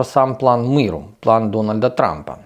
про сам план миру, план Дональда Трампа.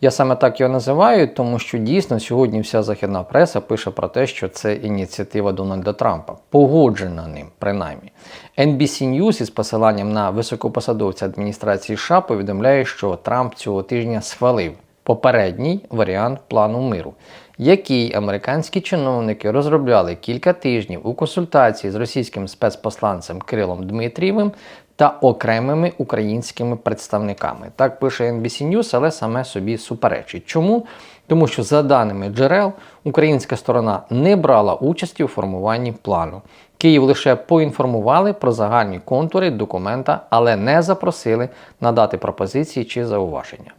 Я саме так його називаю, тому що дійсно сьогодні вся західна преса пише про те, що це ініціатива Дональда Трампа, погоджена ним, принаймні. NBC News із посиланням на високопосадовця адміністрації США повідомляє, що Трамп цього тижня схвалив попередній варіант плану миру, який американські чиновники розробляли кілька тижнів у консультації з російським спецпосланцем Кирилом Дмитрієвим та окремими українськими представниками. Так пише NBC News, але саме собі суперечить. Чому? Тому що, за даними джерел, українська сторона не брала участі у формуванні плану. Київ лише поінформували про загальні контури документа, але не запросили надати пропозиції чи зауваження.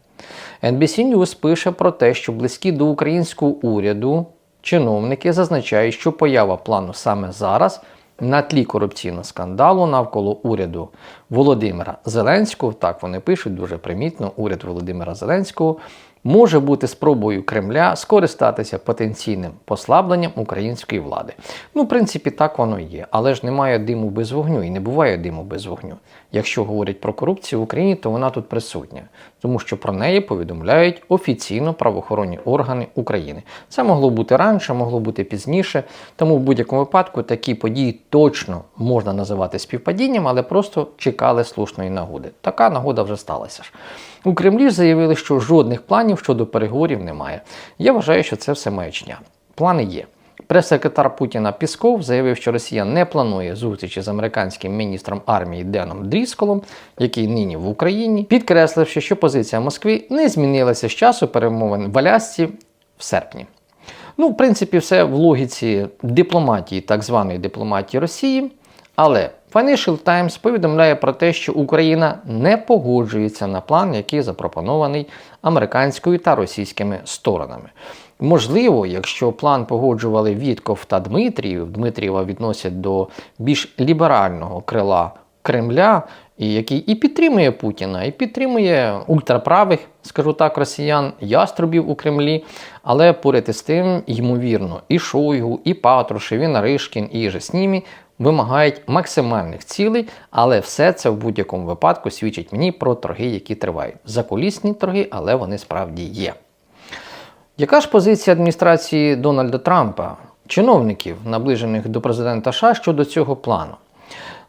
NBC News пише про те, що близькі до українського уряду чиновники зазначають, що поява плану саме зараз на тлі корупційного скандалу навколо уряду Володимира Зеленського, так вони пишуть дуже примітно, уряд Володимира Зеленського може бути спробою Кремля скористатися потенційним послабленням української влади. Ну, в принципі, так воно і є, але ж немає диму без вогню і не буває диму без вогню. Якщо говорять про корупцію в Україні, то вона тут присутня, тому що про неї повідомляють офіційно правоохоронні органи України. Це могло бути раніше, могло бути пізніше. Тому в будь-якому випадку такі події точно можна називати співпадінням, але просто чекали слушної нагоди. Така нагода вже сталася ж. У Кремлі заявили, що жодних планів щодо переговорів немає. Я вважаю, що це все маячня. Плани є. Прес-секретар Путіна Пісков заявив, що Росія не планує зустрічі з американським міністром армії Деном Дрісколом, який нині в Україні, підкресливши, що позиція Москви не змінилася з часу перемовин в Алясці в серпні. Ну, в принципі, все в логіці дипломатії, так званої дипломатії Росії. Але Financial Times повідомляє про те, що Україна не погоджується на план, який запропонований американською та російськими сторонами. Можливо, якщо план погоджували Вітков та Дмитрієв, Дмитрієва відносять до більш ліберального крила Кремля, який і підтримує Путіна, і підтримує ультраправих, скажу так, росіян, яструбів у Кремлі. Але поряд із тим, ймовірно, і Шойгу, і Патрушев, і Наришкін, і Жеснімі вимагають максимальних цілей, але все це в будь-якому випадку свідчить мені про торги, які тривають. Закулісні торги, але вони справді є. Яка ж позиція адміністрації Дональда Трампа, чиновників, наближених до президента США щодо цього плану?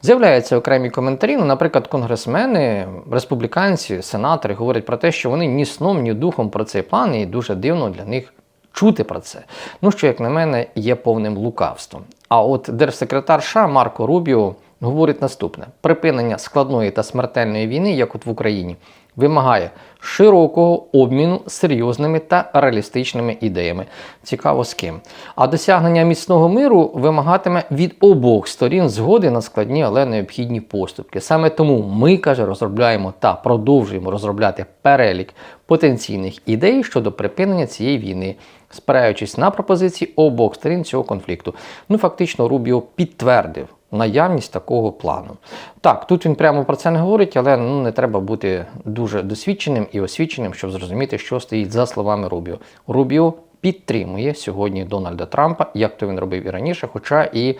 З'являються окремі коментарі. Ну, наприклад, конгресмени, республіканці, сенатори говорять про те, що вони ні сном, ні духом про цей план, і дуже дивно для них чути про це. Ну, що, як на мене, є повним лукавством. А от держсекретар США Марко Рубіо говорить наступне: припинення складної та смертельної війни, як от в Україні, вимагає широкого обміну серйозними та реалістичними ідеями. Цікаво з ким. А досягнення міцного миру вимагатиме від обох сторін згоди на складні, але необхідні поступки. Саме тому ми, каже, розробляємо та продовжуємо розробляти перелік потенційних ідей щодо припинення цієї війни, спираючись на пропозиції обох сторін цього конфлікту. Ну, фактично, Рубіо підтвердив наявність такого плану. Так, тут він прямо про це не говорить, але ну, не треба бути дуже досвідченим і освіченим, щоб зрозуміти, що стоїть за словами Рубіо. Рубіо підтримує сьогодні Дональда Трампа, як то він робив і раніше, хоча і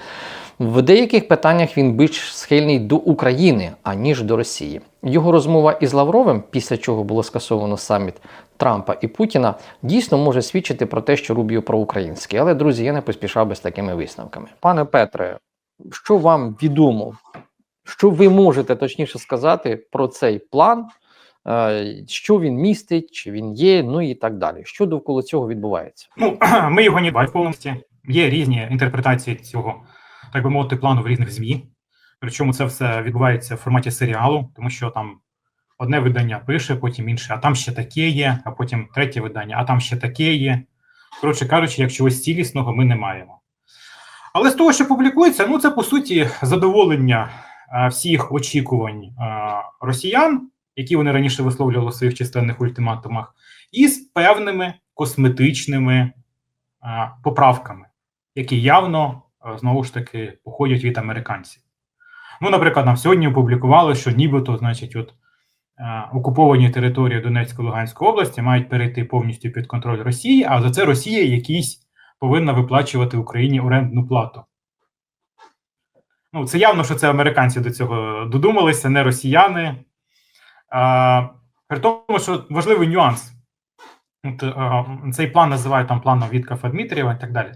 в деяких питаннях він більш схильний до України, аніж до Росії. Його розмова із Лавровим, після чого було скасовано саміт Трампа і Путіна, дійсно може свідчити про те, що Рубіо проукраїнський. Але, друзі, я не поспішав би з такими висновками. Пане Петре, що вам відомо? Що ви можете точніше сказати про цей план? Е, Що він містить, чи він є, ну і так далі. Що довкола цього відбувається? Ну, ми його не бачимо повністю. Є різні інтерпретації цього, так би мовити, плану в різних ЗМІ. Причому це все відбувається в форматі серіалу, тому що там одне видання пише, потім інше, а там ще таке є, а потім третє видання, а там ще таке є. Коротше кажучи, як чогось цілісного ми не маємо. Але з того, що публікується, ну це по суті задоволення а, всіх очікувань а, росіян, які вони раніше висловлювали у своїх численних ультиматумах, і з певними косметичними а, поправками, які явно а, знову ж таки походять від американців. Ну, наприклад, нам сьогодні опублікували, що нібито, значить, от а, окуповані території Донецької Луганської області мають перейти повністю під контроль Росії, а за це Росія якісь повинна виплачувати Україні орендну плату. Ну, це явно, що це американці до цього додумалися, не росіяни. При тому, що важливий нюанс. От, цей план називають там планом Віткафа Дмитрієва і так далі.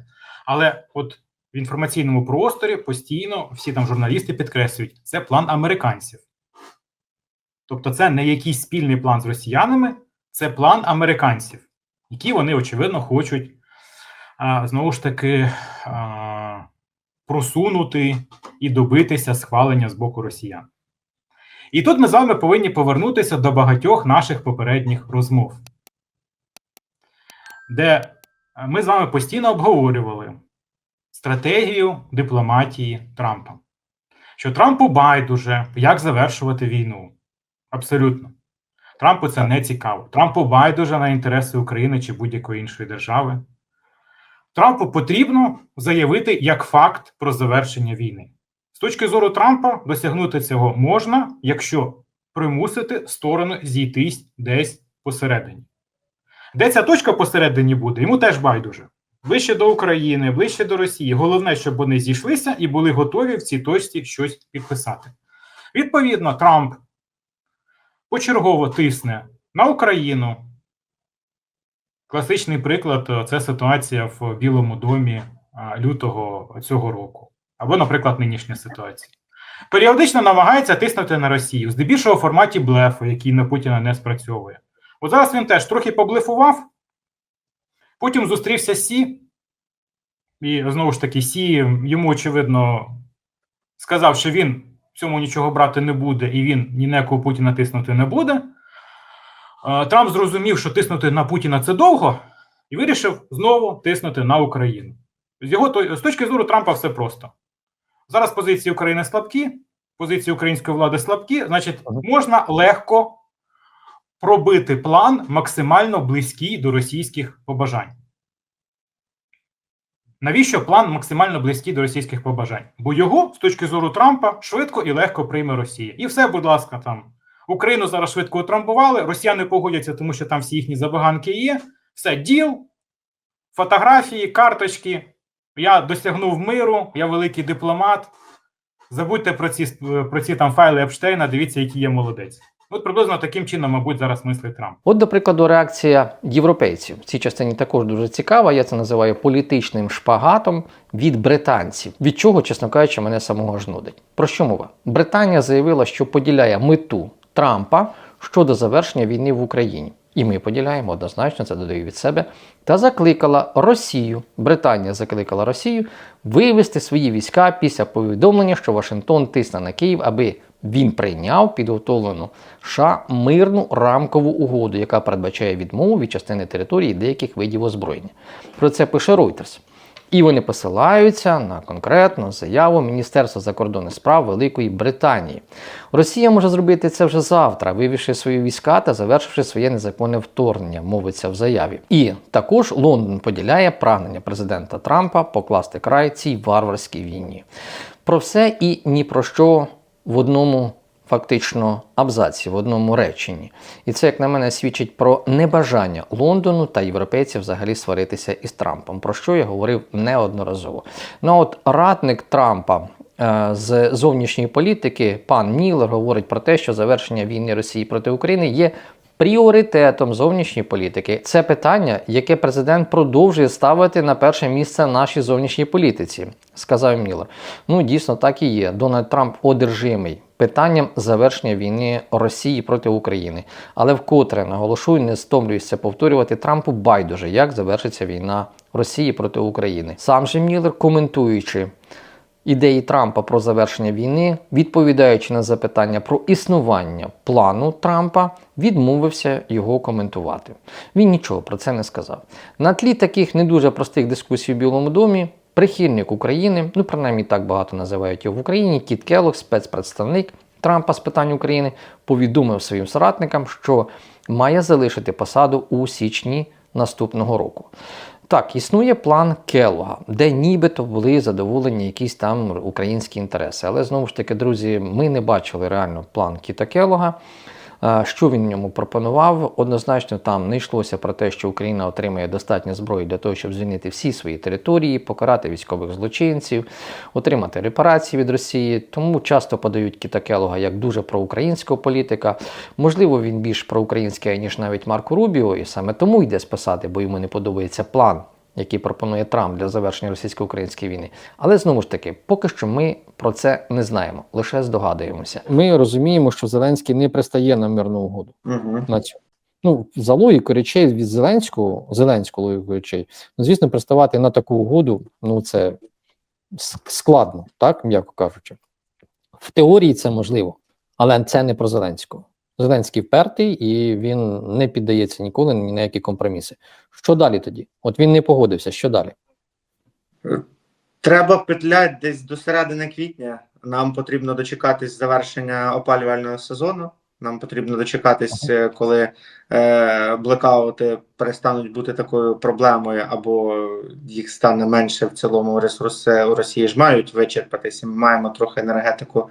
Але от в інформаційному просторі постійно всі там журналісти підкреслюють, це план американців. Тобто, це не якийсь спільний план з росіянами, це план американців, які вони, очевидно, хочуть знову ж таки просунути і добитися схвалення з боку росіян. І тут ми з вами повинні повернутися до багатьох наших попередніх розмов, де е, ми з вами постійно обговорювали стратегію дипломатії Трампа. Що Трампу байдуже, як завершувати війну. Абсолютно. Трампу це не цікаво. Трампу байдуже на інтереси України чи будь-якої іншої держави. Трампу потрібно заявити як факт про завершення війни. Точки зору Трампа, досягнути цього можна, якщо примусити сторону зійтись десь посередині. Де ця точка посередині буде, йому теж байдуже. Ближче до України, ближче до Росії. Головне, щоб вони зійшлися і були готові в цій точці щось підписати. Відповідно, Трамп почергово тисне на Україну. Класичний приклад це ситуація в Білому домі лютого цього року. Або, наприклад, нинішня ситуація. Періодично намагається тиснути на Росію, здебільшого в форматі блефу, який на Путіна не спрацьовує. От зараз він теж трохи поблефував, потім зустрівся Сі, і знову ж таки, Сі йому, очевидно, сказав, що він в цьому нічого брати не буде, і він ні на якого Путіна тиснути не буде. Трамп зрозумів, що тиснути на Путіна це довго, і вирішив знову тиснути на Україну. З його з точки зору Трампа все просто. Зараз позиції України слабкі, позиції української влади слабкі, значить, можна легко пробити план максимально близький до російських побажань. Навіщо план максимально близький до російських побажань? Бо його, з точки зору Трампа, швидко і легко прийме Росія. І все, будь ласка, там Україну зараз швидко утрамбували, росіяни погодяться, тому що там всі їхні забаганки є. Все, діл, фотографії, карточки. Я досягнув миру, я великий дипломат. Забудьте про ці, про ці там файли Епштейна, дивіться, який я молодець. От приблизно таким чином, мабуть, зараз мислить Трамп. От, до прикладу, реакція європейців в цій частині також дуже цікава. Я це називаю політичним шпагатом від британців. Від чого, чесно кажучи, мене самого ж нудить. Про що мова? Британія заявила, що поділяє мету Трампа щодо завершення війни в Україні. І ми поділяємо однозначно, це додаю від себе. Та закликала Росію, Британія закликала Росію вивести свої війська після повідомлення, що Вашингтон тисне на Київ, аби він прийняв підготовлену США мирну рамкову угоду, яка передбачає відмову від частини території деяких видів озброєння. Про це пише Reuters. І вони посилаються на конкретну заяву Міністерства закордонних справ Великої Британії. Росія може зробити це вже завтра, вивівши свої війська та завершивши своє незаконне вторгнення, мовиться в заяві. І також Лондон поділяє прагнення президента Трампа покласти край цій варварській війні. Про все і ні про що в одному фактично абзаці, в одному реченні. І це, як на мене, свідчить про небажання Лондону та європейців взагалі сваритися із Трампом, про що я говорив неодноразово. Ну от радник Трампа. е, З зовнішньої політики пан Міллер говорить про те, що завершення війни Росії проти України є пріоритетом зовнішньої політики. Це питання, яке президент продовжує ставити на перше місце нашій зовнішній політиці, сказав Міллер. Ну дійсно так і є. Дональд Трамп одержимий питанням завершення війни Росії проти України. Але вкотре наголошую, не стомлююся повторювати Трампу байдуже, як завершиться війна Росії проти України. Сам же Міллер, коментуючи ідеї Трампа про завершення війни, відповідаючи на запитання про існування плану Трампа, відмовився його коментувати. Він нічого про це не сказав. На тлі таких не дуже простих дискусій у Білому домі. Прихильник України, ну принаймні так багато називають його в Україні, Кіт Келлог, спецпредставник Трампа з питань України, повідомив своїм соратникам, що має залишити посаду у січні наступного року. Так, існує план Келлога, де нібито були задоволені якісь там українські інтереси. Але знову ж таки, друзі, ми не бачили реально план Кіта Келлога. Що він в ньому пропонував? Однозначно, там не йшлося про те, що Україна отримає достатньо зброї для того, щоб звільнити всі свої території, покарати військових злочинців, отримати репарації від Росії. Тому часто подають Кіта Келога як дуже проукраїнського політика. Можливо, він більш проукраїнський, ніж навіть Марко Рубіо, і саме тому йде списати, бо йому не подобається план. Який пропонує Трамп для завершення російсько-української війни, але знову ж таки, поки що ми про це не знаємо, лише здогадуємося. Ми розуміємо, що Зеленський не пристає на мирну угоду Угу. на цю. Ну, за логікою речей від Зеленського, Зеленського логікою речей, ну, звісно, приставати на таку угоду, ну це складно, так, м'яко кажучи. В теорії це можливо, але це не про Зеленського. Зеленський впертий і він не піддається ніколи ні на які компроміси. Що далі тоді? От він не погодився. Що далі? Треба петлять десь до середини квітня. Нам потрібно дочекатись завершення опалювального сезону. Нам потрібно дочекатись, коли е, блекаути перестануть бути такою проблемою, або їх стане менше в цілому ресурси у Росії ж мають вичерпатися. Ми маємо трохи енергетику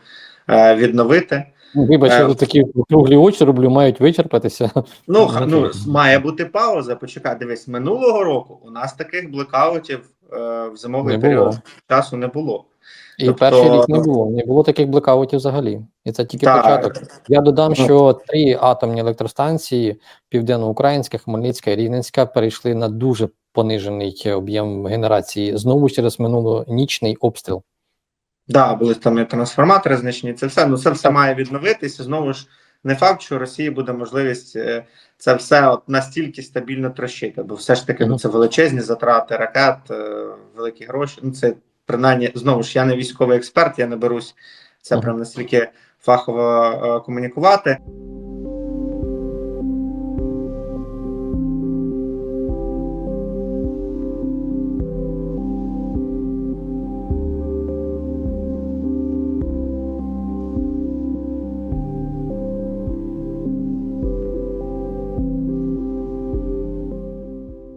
відновити. Вибач, Е, я тут такі круглі очі роблю, мають вичерпатися. Ну, ну має бути пауза. Почекай, дивись, минулого року у нас таких блекаутів е, в зимовий Не період було. часу не було. І Тобто- перший рік не було. Не було таких блекаутів взагалі. І це тільки Так. початок. Я додам, що три атомні електростанції: Південноукраїнська, Хмельницька і Рівненська, перейшли на дуже понижений об'єм генерації знову через минулонічний обстріл. Да, були там і трансформатори знищені. Це все. Ну це все має відновитися. Знову ж не факт, що Росії буде можливість е, це все от настільки стабільно трощити, бо все ж таки ну, це величезні затрати ракет, е, великі гроші. Ну це принаймні знову ж я не військовий експерт, я не берусь це прям настільки фахово е, комунікувати.